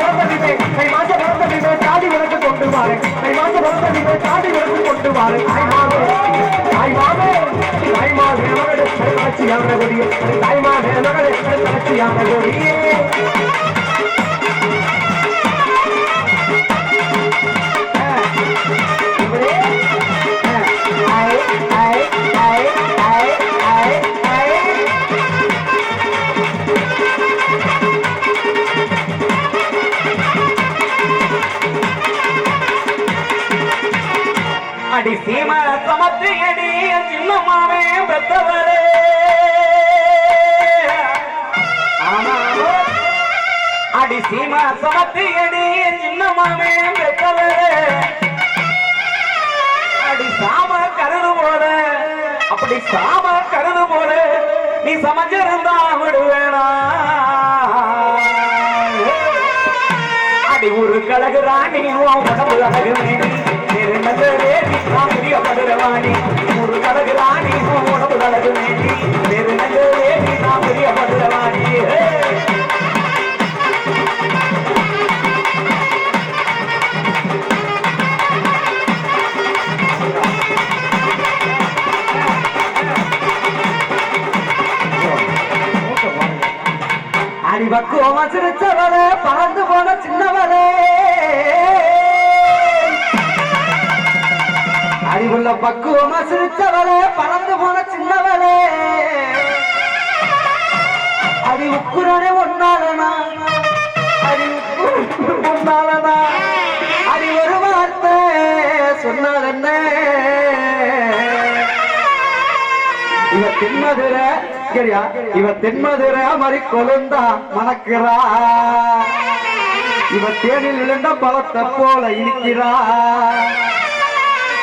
பிறந்த நீவே தை மாசம் பிறந்த நீவே தாடி விளக்கு கொண்டு வாரு தை மாசம் பிறந்த நீவே தாடி விளக்கு கொண்டு வாரு தாய்மாவே தாய்மாவே தாய்மாவே மகளே தலைச்சியான கொடியே தாய்மாவே மகளே தலைச்சியான கொடியே அடி சீம சமத்தியடி சின்னமாவே பெத்தவரே அடி சீம சமத்தியடி சின்னமாவே பெத்தவரே அடி சாம கருது போல அப்படி சாம கருது போல நீ சமைஞ்சிருந்தா விடுவேனா. அடி ஒரு கழகு ராணி உடம்பு அழகு மேனி நெருங்கவே நான் வாணி ஒரு தலகு ராணி உன் தலகு அழகு மேனி நெருங்கவே நான் பெரிய பதுரவாணி ஹே! அடிபக்குவமா சிரிச்சவள பறந்து போன சின்னவளே அறிவுள்ள பக்குவமா சிரிச்சவளே பறந்து போன சின்னவளே. அடி உக்குரனே ஒன்னாலனா அடி ஒன்னாலனா அடி ஒரு வார்த்தை சொன்னால் என்ன? இவ தென்மதுர சரியா இவ தென்மதுர மறி கொழுந்தா மணக்கிறா. இவ தேனில் விழுந்த பலத்தை போல இருக்கிறா.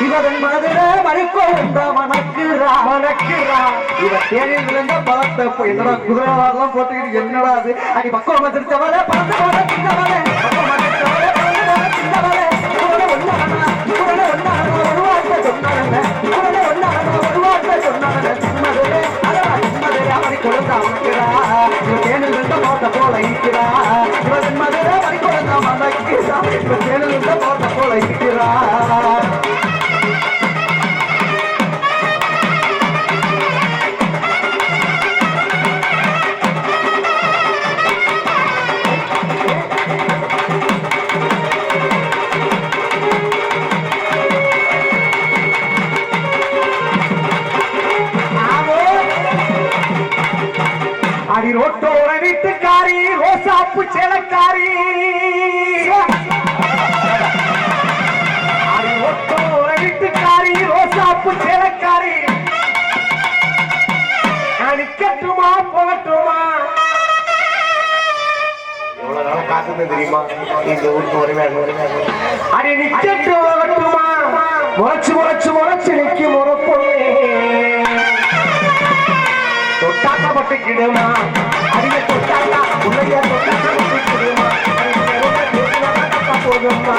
இவ தென்மதுர மறி கொழுந்தா மணக்கிறா மணக்கிறா இவ தேனில் விழுந்த என்னடா குதிரைலாம் போட்டுக்கிட்டு என்னடா அது? அடி பக்கம் வச்சிருச்சவளே பறந்து போல சின்னவளே பக்கம் வச்சிருச்சவளே பறந்து போல சின்னவளே குதிரை ஒன்னானா குதிரை ஒன்னானா ஒரு வார்த்தை சொன்னாங்க குதிரை ஒன்னானா ஒரு போட்டுக்கிடுமா அடிய தொட்டாக்கா உள்ளைய தொட்டாக்க பட்டுக்கிடுமா போகுமா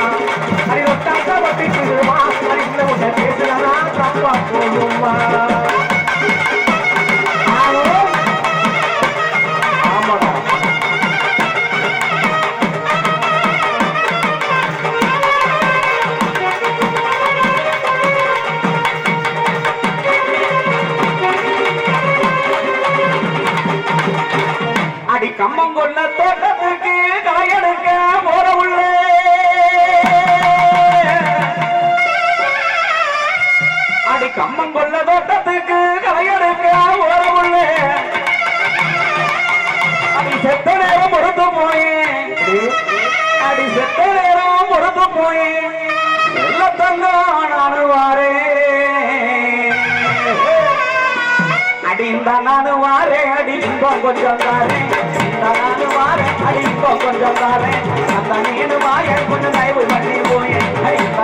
அடி தொட்டாக்க பட்டுக்கிடுமா அடி உன்னை பேசுறதா தப்பா போகுமா அடி கம்மம் கொள்ள தோட்டத்துக்கு களையெடுக்க ஓரமுள்ளே அடி செத்த நேரம் பொறுத்து போய். அடி செத்த நேரம் பொறுத்து போய். எல்லா தங்கம் நானு வாரேன் அடி இந்த கொஞ்சம் தாரே நானு அடிப்போம் கொஞ்சம் தாரே அந்த நீனு வாயேன் கொஞ்சம் தயவு பண்ணி போயேன் அடி இந்த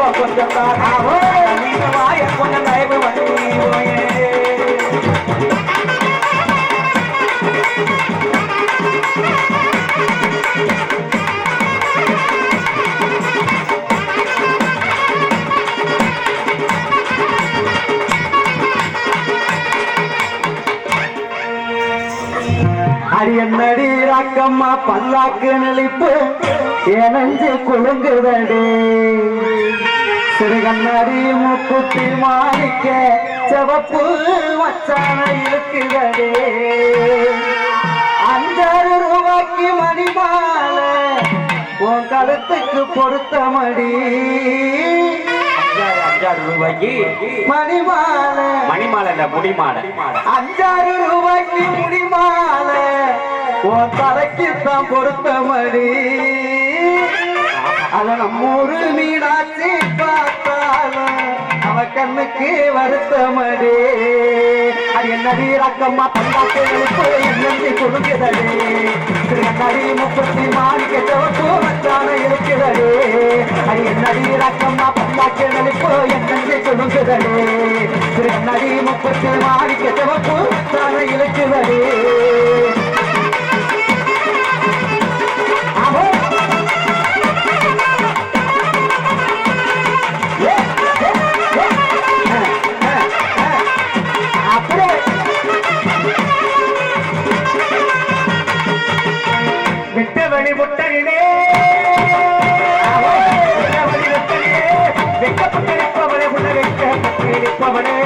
நானு கொஞ்சம் தாரேன் நீனு வாயேன் கொஞ்சம் தயவு ராக்கம்மா பல்லாக்கு நெளிப்பு எனஞ்சு குலுங்குதடி. சிறுகண்ணாடி முக்குத்தி மாணிக்க செவப்பு வச்சான இருக்குதடி. அஞ்சாறு ரூபாய்க்கு மணி மாலை உன் கழுத்துக்கு பொருத்த மடி. அஞ்சாறு ரூபாய்க்கு மணிமாலை. மணிமாலை இல்ல முடிமாலை. அஞ்சாறு ரூபாய்க்கு முடிமால உன் தலைக்கு தான் பொருத்த மடி. அத நம்மூரு மீனாட்சி பார்த்தாலும் அவ கண்ணுக்கு வருத்தமடே. அது என்ன ரக்கம்மா பந்தாக்கு எழுப்பு என்னஞ்சி திருநடி முப்பத்தி மாணிக்க சிவப்பு வச்சான இருக்கிறது அது என்ன ரக்கம்மா பந்தாக்கு எழுப்பு என்னஞ்சி கொடுக்கிறதே. திருநடி முப்பத்தி மாணிக்க சிவப்பு வச்சான இருக்கிறது விட்டவழி முட்டையிலே விட்டவழி முட்டையிலே வெக்கப்பட்டு நிற்பவளே உள்ள வெக்கப்பட்டு நிற்பவளே.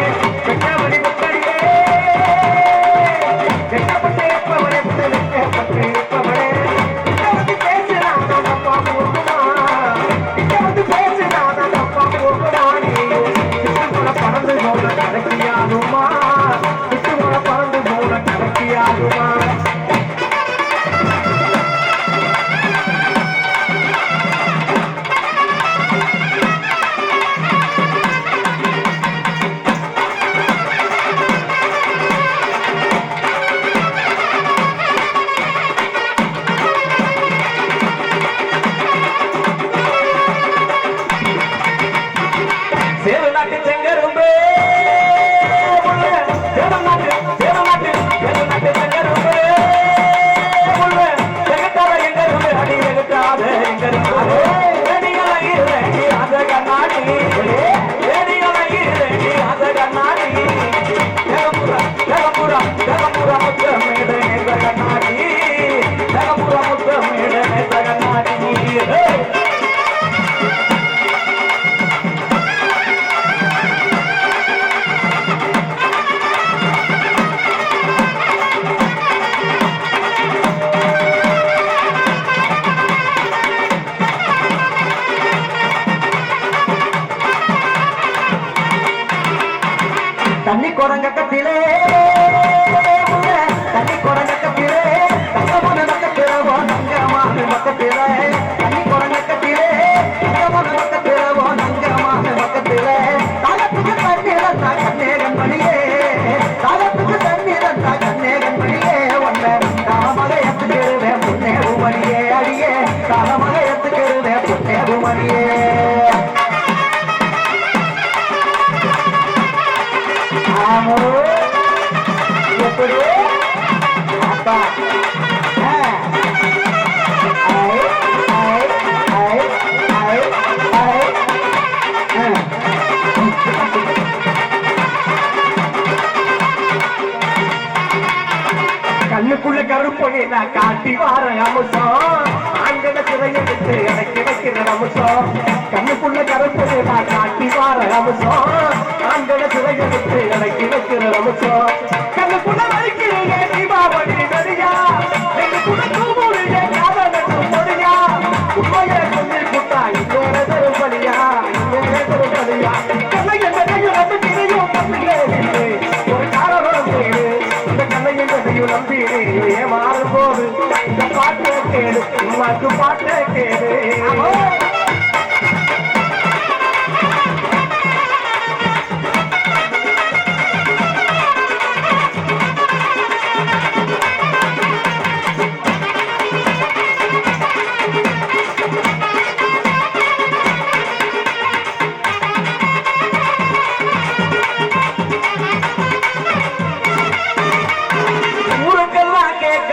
கருப்பொழி காட்டி வார அமுசம் ஆண்கள சிறையெடுத்து விட்டு இறக்கி வைக்கிற அமுசம் கண்ணுக்குள்ள கருப்பொழி நான் காட்டி வார அமுசம் ஆண்கள சிறையெடுத்து விட்டு இறக்கி வைக்கிற அமுசம் கண்ணுக்குள்ள வலிக்கிறீங்க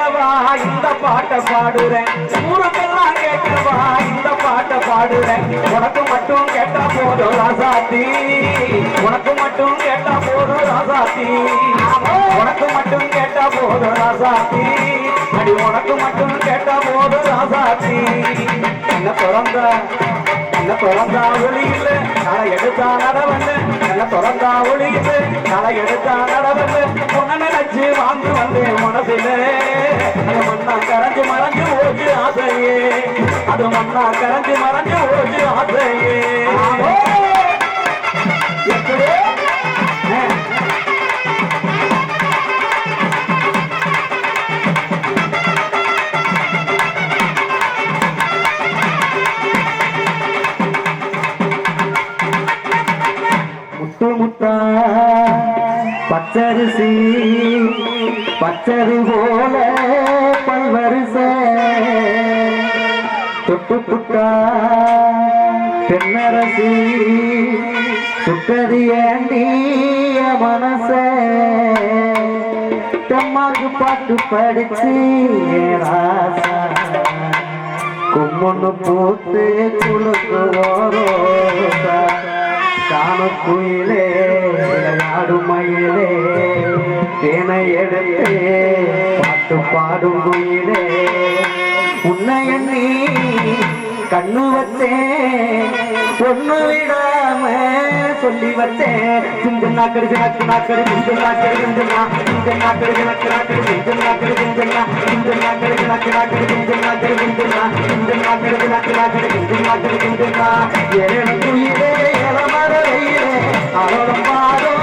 கேட்கவா இந்த பாட்டை பாடுறேன். ஊருக்கெல்லாம் கேட்கவா இந்த பாட்டை பாடுறேன். உனக்கு மட்டும் கேட்டா போதும் ராசாத்தி. உனக்கு மட்டும் கேட்டா போதும் ராசாத்தி. உனக்கு மட்டும் கேட்டா போதும் ராசாத்தி. அடி உனக்கு மட்டும் கேட்டா போதும் ராசாத்தி. என்ன பிறந்த என்ன பிறந்தா ஒளியில் தலை எடுத்தா நடவன்னு என்ன பிறந்தா ஒளியில் தலை எடுத்தா நடவன்னு உன்னை நினைச்சு வாழ்ந்து வந்தேன் மனசில. மண்ணா கரைஞ்சு மறைஞ்சு ஓச்சு ஆசையே. அது மண்ணா கரைஞ்சு மறைஞ்சு ஓச்சு ஆசையே. பச்சரி போல பல்வரிச. தொட்டு புட்டா தென்னரசி. சுட்டது ஏண்டிய மனச. தெம்மாக்கு பாட்டு படிச்சு ஏன் ராசா கும்மொன்னு பூத்து குழுக்கு ஓரோசா காண குயிலே விளையாடு மயிலே. தேனை எடுத்து பாட்டு பாடும் உயிரே. உன்னை எண்ணி கண்ணு வச்சேன் பொண்ணு விடாம சொல்லி வச்சேன் சிந்து நாக்கடி ஜனக்கு நாக்கடி சிந்து நாக்கடி சிந்துனா சிந்து நாக்கடி ஜனக்கு நாக்கடி சிந்து நாக்கடி சிந்துனா சிந்து நாக்கடி ஜனக்கு நாக்கடி சிந்து நாக்கடி சிந்துனா சிந்து நாக்கடி ஜனக்கு நாக்கடி சிந்து நாக்கடி சிந்து ஏழு குயிலே இளமர வெயிலே அவளும் பாடும்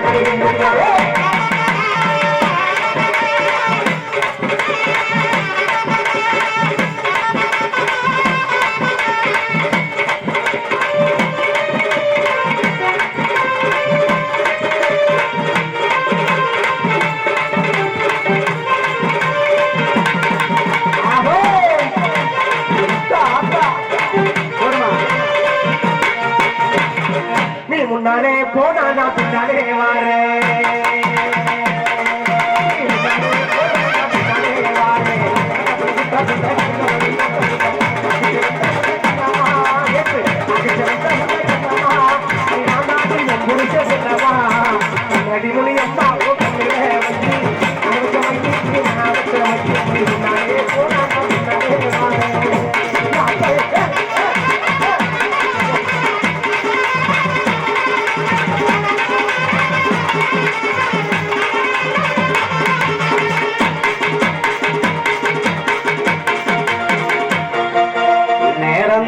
சிந்து நாக்கு முன்னாலே போனா நான் பின்னாலே வாரேன்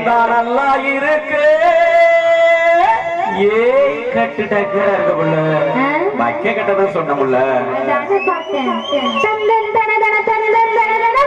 தான் நல்லா இருக்கு. ஏய் கட்டுடக்க புள்ள வைக்க கட்டதான் சொன்ன முல்ல தன தன தன தன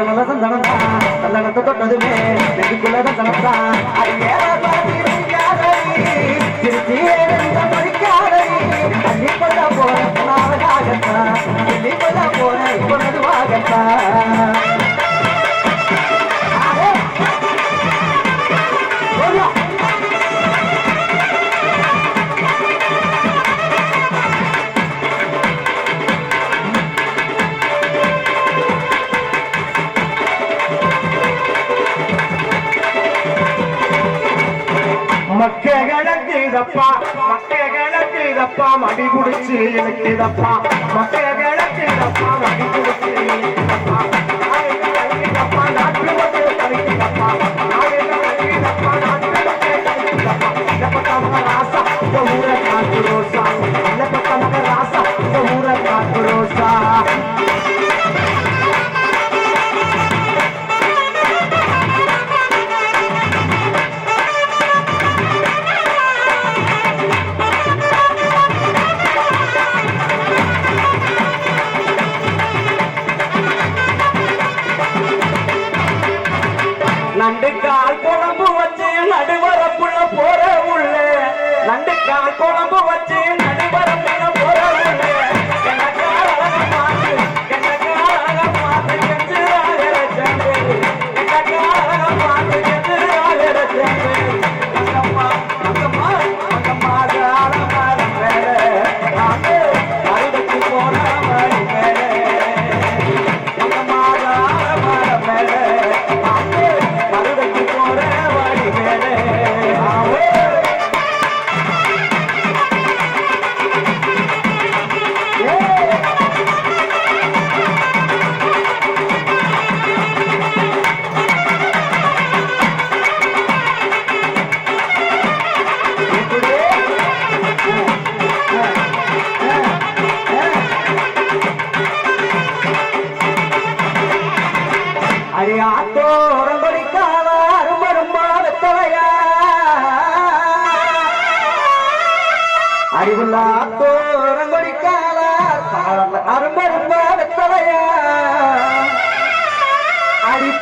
கலகலகம் கலந்தான் கல்லணத்தை தொட்டதுமே நெஞ்சுக்குள்ளகம் கலந்தான் போன போன இப்போ இதப்பா மக்க கணக்கு இதப்பா மடி குடிச்சு எனக்கு இதப்பா மக்க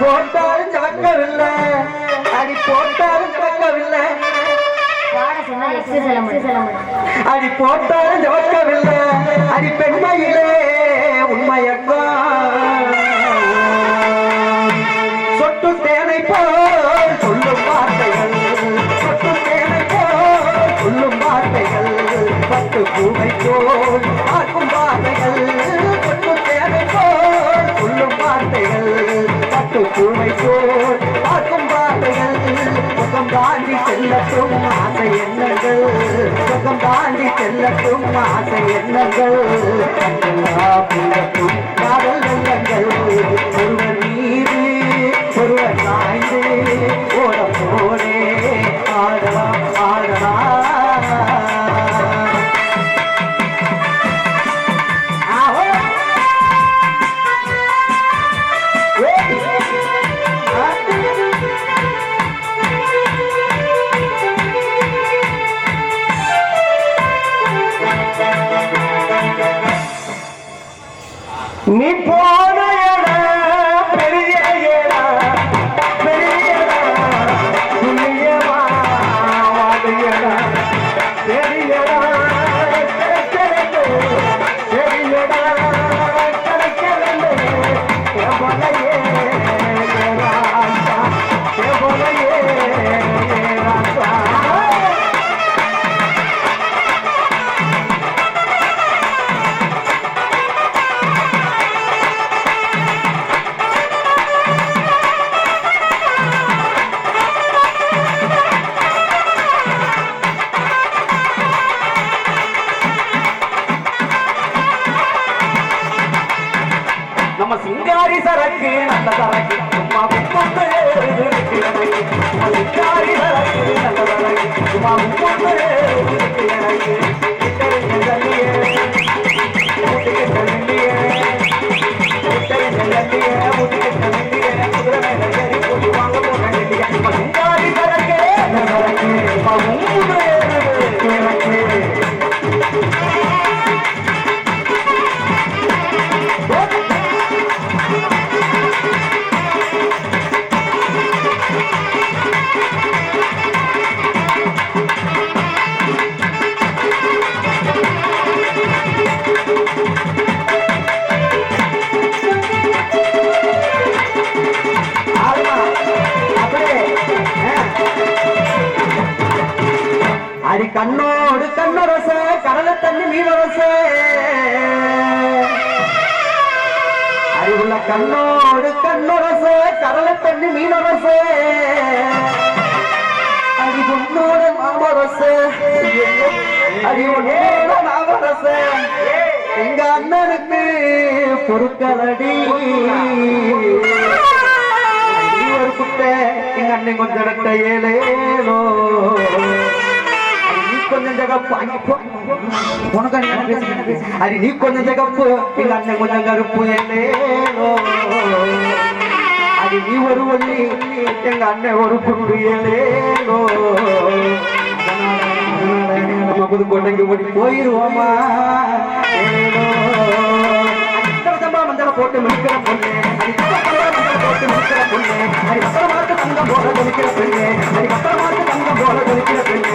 போட்டாலும் கலக்கவில்லை. அடி போட்டாலும் கலக்கவில்லை. அடி போட்டாலும் ஜவக்கவில்லை அடி பெண்மையிலே உண்மையக்கா சொட்டு தேனை போ பார்க்கும் பாதைகள் சுகம் தாண்டி செல்லட்டும் ஆசை எண்ணங்கள். சுகம் தாண்டி செல்லட்டும் ஆசை எண்ணங்கள். காதல் வெள்ளங்கள் ஒருவர் மீது ஒருவர் சாய்ந்து ஓட போனே ஆடவா அடி ஒன்னோட நாவரச எங்க அண்ணனுக்கு பொறுக்கலடி. நீ ஒரு குட்டை எங்க அண்ணன் கொஞ்சம் இடத்த ஏலேலோ கொஞ்சம் ஜகப்பு உனக்கு அண்ணன் நீ கொஞ்சம் ஜகப்பு எங்க அண்ணன் கொஞ்சம் கருப்பு ஏலேலோ அது நீ ஒரு ஒல்லி எங்க அண்ணன் ஒரு குண்டு ஏலேலோ புதுக்கோட்டைக்கு ஓடி போயிருவோமா? போட்டு முடிக்கிற பொண்ணு போட்டு முடிக்கிற பொண்ணு அடி தங்கம் போல தொலைக்கிற பெண்ணு அடி தங்கம் போல தொலைக்கிற பெண்ணு.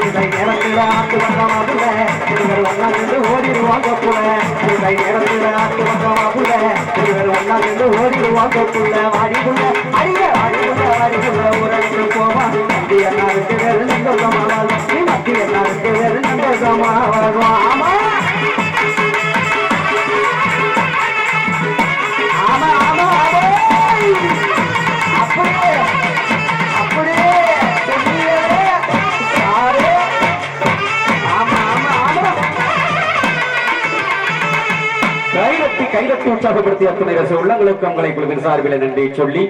இதை நேரத்தில் ஆட்டு ஒன்னா நின்று ஓடிடுவாங்க இதை நேரத்தில் ஆட்டு ஒன்னா நின்று ஓடிடுவாங்க வாடிக்குள்ள அடிய வாடிக்குள்ள வாடிக்குள்ள போவா நாளுக்கு வேறு வேறு நந்தோகமாவாள் ஆமா ஆமா ஆமா அப்படியே அப்படியே கைதட்டி கைதட்டி உற்சாகப்படுத்திய அத்துணை ரச உள்ளங்களுக்கு உங்களை குழுவின் சார்பில் நன்றி சொல்லி.